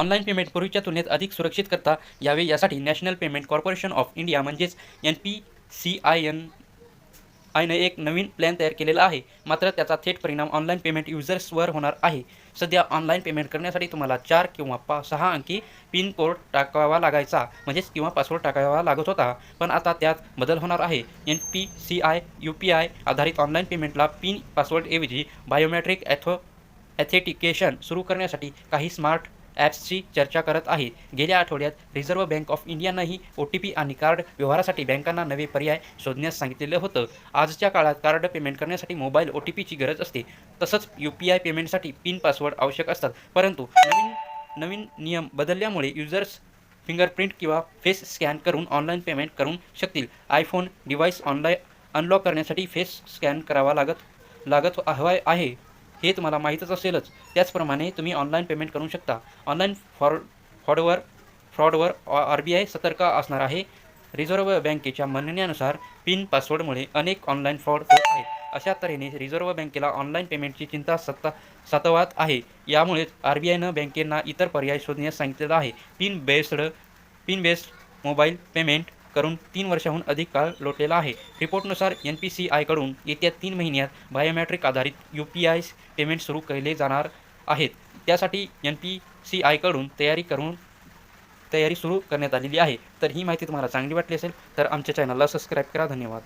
Online payment पूर्वीच्या तुलनेत अधिक सुरक्षित करता यावे यासाठी national payment corporation of India म्हणजेच N P C I N आयनं एक नवीन प्लॅन तयार केलेला आहे. मात्र त्याचा थेट परिणाम ऑनलाईन पेमेंट युजर्सवर होणार आहे. सध्या ऑनलाईन पेमेंट करण्यासाठी तुम्हाला चार किंवा पा सहा अंकी पिन कोड टाकावा लागायचा म्हणजेच किंवा पासवर्ड टाकावा लागत होता. पण आता त्यात बदल होणार आहे. N P C I U P I आधारित ऑनलाईन पेमेंटला पिन पासवर्डऐवजी बायोमेट्रिक ॲथो ॲथेटिकेशन सुरू करण्यासाठी काही स्मार्ट ॲप्सची चर्चा करत आहे. गेल्या आठवड्यात रिझर्व्ह बँक ऑफ इंडियानंही ओ टी पी आणि कार्ड व्यवहारासाठी बँकांना नवे पर्याय शोधण्यास सांगितलेलं होतं. आजच्या काळात कार्ड पेमेंट करण्यासाठी मोबाईल ओ टी पीची गरज असते. तसंच यू पी आय पेमेंटसाठी पिन पासवर्ड आवश्यक असतात. परंतु नवीन नवीन नियम बदलल्यामुळे युजर्स फिंगरप्रिंट किंवा फेस स्कॅन करून ऑनलाईन पेमेंट करू शकतील. आयफोन डिव्हाइस ऑनलाईन अनलॉक करण्यासाठी फेस स्कॅन करावा लागत लागत हवा आहे. हे तुम्हाला माहीतच असेलच. त्याचप्रमाणे तुम्ही ऑनलाईन पेमेंट करू शकता. ऑनलाईन फ्रॉड फ्रॉडवर फ्रॉडवर आर बी आय सतर्क असणार आहे. रिझर्व्ह बँकेच्या म्हणण्यानुसार पिन पासवर्डमुळे अनेक ऑनलाईन फ्रॉड होत आहेत. अशा तऱ्हेने रिझर्व्ह बँकेला ऑनलाईन पेमेंटची चिंता सत्ता सतवात आहे. यामुळेच आर बी आयनं बँकेंना इतर पर्याय शोधण्यास सांगितलेलं आहे. PIN based PIN based mobile payment करून तीन वर्षाहून अधिक काळ लोटलेला आहे. रिपोर्टनुसार एन पी सी आयकडून येत्या तीन महिन्यात बायोमॅट्रिक आधारित यू पी आय पेमेंट सुरू केले जाणार आहेत. त्यासाठी एन पी सी आयकडून तयारी करून तयारी सुरू करण्यात आलेली आहे. तर ही माहिती तुम्हाला चांगली वाटली असेल तर आमच्या चॅनलला सबस्क्राईब करा. धन्यवाद.